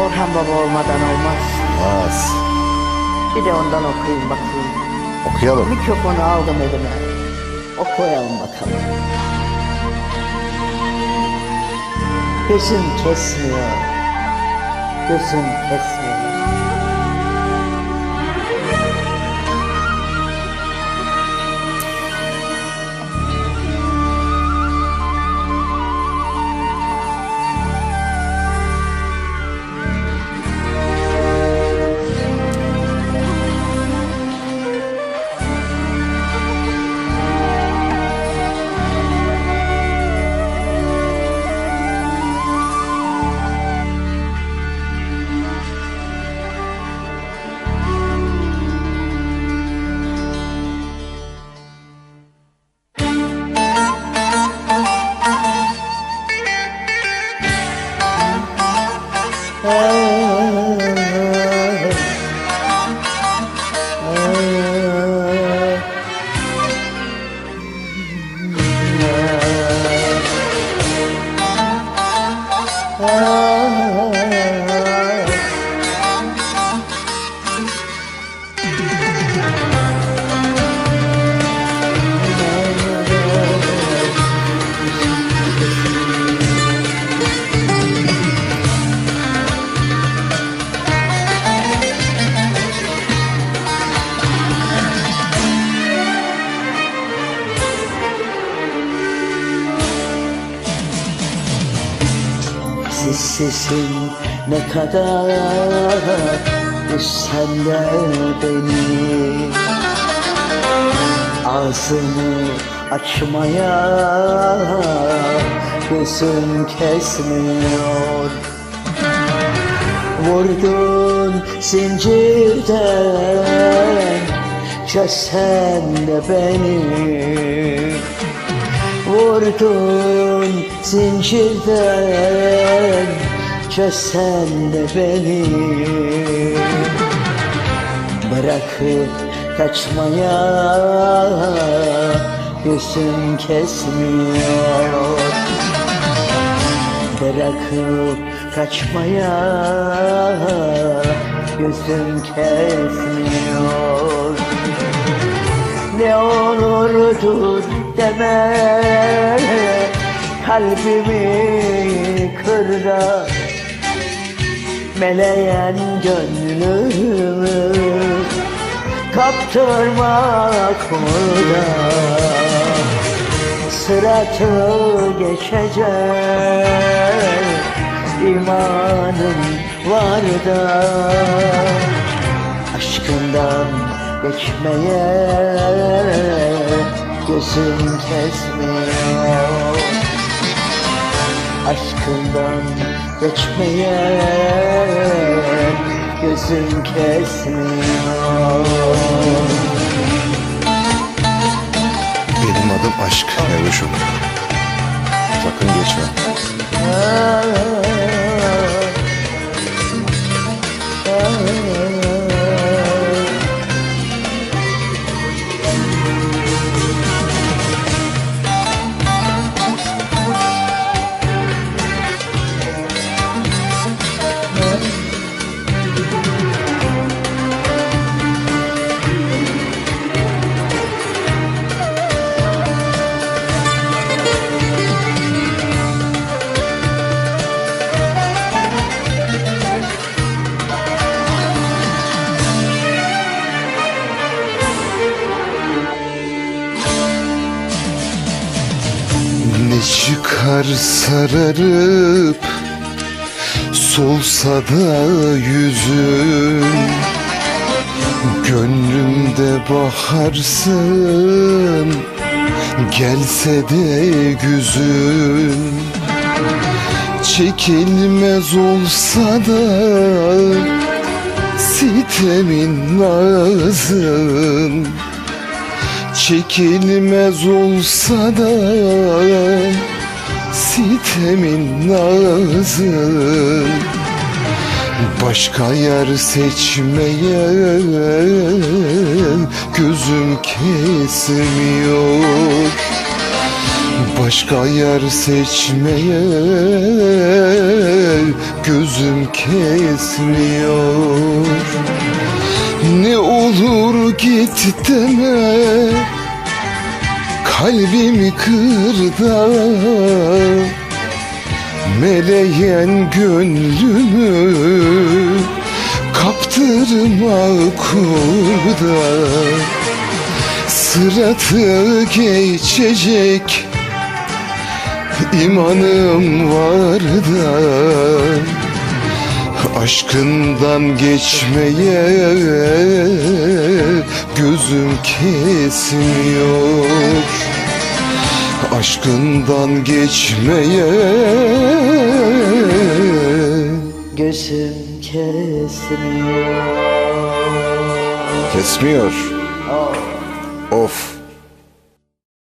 Orhan Baba olmadan olmaz. Az. Bir de ondan okuyayım bakayım. Okuyalım. Mikrofonu aldım elime. Okuyalım bakalım. Gözüm kesmiyor. Gözüm kesmiyor. Sessizsin ne kadar Üzsen beni. Ağzını açmaya Gözüm kesmiyor. Vurdun zincirden Çözsen de beni Vurdun zincirden Çözsen de beni. Bırakıp kaçmaya Gözüm kesmiyor. Bırakıp kaçmaya Gözüm kesmiyor. Ne olurdu deme. Kalbimi kırda. Meleyen gönlümü Kaptırmak burada Sıratı geçecek. İmanım var da Aşkından geçmeye gözüm kesmiyor Aşkından geçmeye gözüm kesmiyor Benim adım aşk Mevluşum. Sakın geçme. Çıkar sararıp Solsa da yüzün Gönlümde baharsın Gelse de güzün. Çekilmez olsa da Sitemin nazın. Çekilmez olsa da Sitemin nazın Başka yer seçmeye gözüm kesmiyor. Başka yer seçmeye gözüm kesmiyor. Ne olur git deme Kalbimi kır da Meleyen gönlümü Kaptırma kurda. Sıratı geçecek imanım var da Aşkından geçmeye gözüm kesmiyor. Aşkından geçmeye Gözüm kesmiyor. Kesmiyor